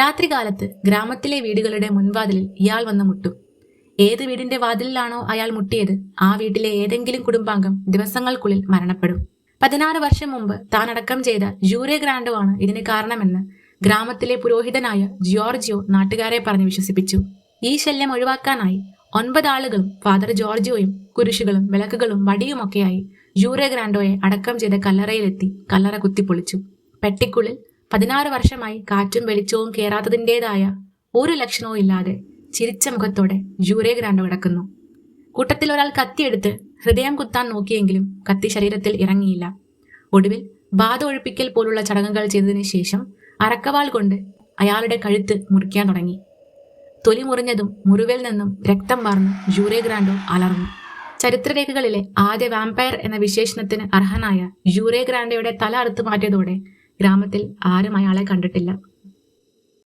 രാത്രികാലത്ത് ഗ്രാമത്തിലെ വീടുകളുടെ മുൻവാതിലിൽ ഇയാൾ വന്ന് മുട്ടും. ഏത് വീടിന്റെ വാതിലിലാണോ അയാൾ മുട്ടിയത് ആ വീട്ടിലെ ഏതെങ്കിലും കുടുംബാംഗം ദിവസങ്ങൾക്കുള്ളിൽ മരണപ്പെടും. പതിനാറ് വർഷം മുമ്പ് താൻ അടക്കം ചെയ്ത ജൂറെ ഗ്രാൻഡോ ആണ് ഇതിന് കാരണമെന്ന് ഗ്രാമത്തിലെ പുരോഹിതനായ ജോർജിയോ നാട്ടുകാരെ പറഞ്ഞ് വിശ്വസിപ്പിച്ചു. ഈ ശല്യം ഒഴിവാക്കാനായി ഒൻപത് ആളുകളും ഫാദർ ജോർജിയോയും കുരിശുകളും വിളക്കുകളും വടിയുമൊക്കെയായി ജൂറെ ഗ്രാൻഡോയെ അടക്കം ചെയ്ത കല്ലറയിലെത്തി കല്ലറ കുത്തിപ്പൊളിച്ചു. പെട്ടിക്കുള്ളിൽ പതിനാറ് വർഷമായി കാറ്റും വെളിച്ചവും കയറാത്തതിന്റെതായ ഒരു ലക്ഷണവും ഇല്ലാതെ ചിരിച്ച മുഖത്തോടെ ജൂറേ ഗ്രാൻഡ് കിടക്കുന്നു. കൂട്ടത്തിൽ ഒരാൾ കത്തിയെടുത്ത് ഹൃദയം കുത്താൻ നോക്കിയെങ്കിലും കത്തി ശരീരത്തിൽ ഇറങ്ങിയില്ല. ഒടുവിൽ ബാധ ഒഴിപ്പിക്കൽ പോലുള്ള ചടങ്ങുകൾ ചെയ്തതിനു ശേഷം അറക്കവാൾ കൊണ്ട് അയാളുടെ കഴുത്ത് മുറിക്കാൻ തുടങ്ങി. തൊലി മുറിഞ്ഞതും മുറിവിൽ നിന്നും രക്തം വാർന്നു ജൂറേ ഗ്രാൻഡോ അലർന്നു. ചരിത്രരേഖകളിലെ ആദ്യ വാമ്പയർ എന്ന വിശേഷണത്തിന് അർഹനായ ജൂറേ ഗ്രാൻഡയുടെ തല അറുത്തു മാറ്റിയതോടെ ഗ്രാമത്തിൽ ആരും അയാളെ കണ്ടിട്ടില്ല.